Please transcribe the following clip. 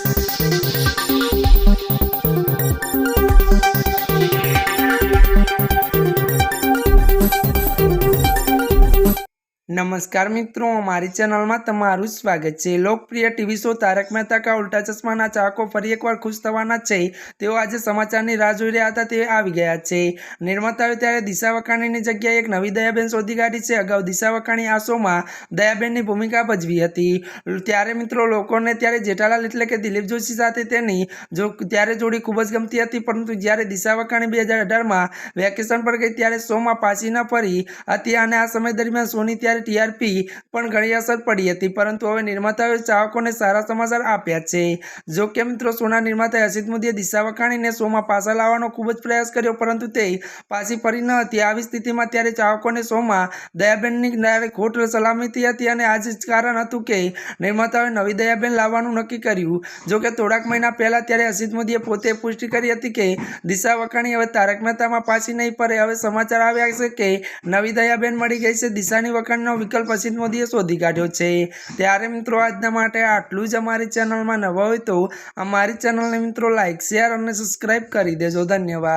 Thank you. નમસ્કાર મિત્રો અમારી ચેનલમાં તમારું સ્વાગત છે. લોકપ્રિય ટીવી શો તારક મહેતા કા ઉલ્ટા ચશ્માના ચાહકો ફરી એકવાર ખુશ થવાના છે. તેઓ આજે સમાચારની રાહ જોઈ રહ્યા હતા, તે આવી ગયા છે. નિર્માતાએ ત્યારે દિશા વકાણીની જગ્યાએ એક નવી દયાબેન શોધી કાઢી છે. અગાઉ દિશા વકાણી આ શોમાં દયાબેનની ભૂમિકા ભજવી હતી. ત્યારે મિત્રો, લોકોને ત્યારે જેઠાલાલ એટલે કે દિલીપ જોશી સાથે તેની જો ત્યારે જોડી ખૂબ જ ગમતી હતી. પરંતુ જ્યારે દિશા વકાણી બે હજાર અઢારમાં વેકેશન પર ગઈ, ત્યારે શોમાં પાછી ન ફરી હતી અને આ સમય દરમિયાન શોની ત્યારે ટીઆરપી પણ ઘણી અસર પડી હતી. પરંતુ હવે નિર્માતાઓએ ચાહકોને સારા સમાચાર આપ્યા છે. જો કે મિત્રો, સોના નિર્માતા અસિત મોદીએ દિશા વખાણીને શોમાં પાછા લાવવાનો ખૂબ જ પ્રયાસ કર્યો, પરંતુ તે પાછી ફરી ન હતી. આવી સ્થિતિમાં ત્યારે ચાહકોને શોમાં દયાબેનની ત્યારે ખોટ સલામતી હતી અને આ જ કારણ હતું કે નિર્માતાઓએ નવી દયાબેન લાવવાનું નક્કી કર્યું. જો કે થોડાક મહિના પહેલાં ત્યારે અસિત મોદીએ પોતે પુષ્ટિ કરી હતી કે દિશા વખાણી હવે તારક મહેતામાં પાછી નહીં પડે. હવે સમાચાર આવ્યા છે કે નવી દયાબેન મળી ગઈ છે. દિશાની વખાણીનો વિકલ્પ અસિત મોદીએ શોધી કાઢ્યો છે. ત્યારે મિત્રો આજના માટે આટલું જ અમારી ચેનલમાં નવા હોય તો અમારી ચેનલને મિત્રો લાઇક શેર અને સબસ્ક્રાઈબ કરી દેજો. ધન્યવાદ.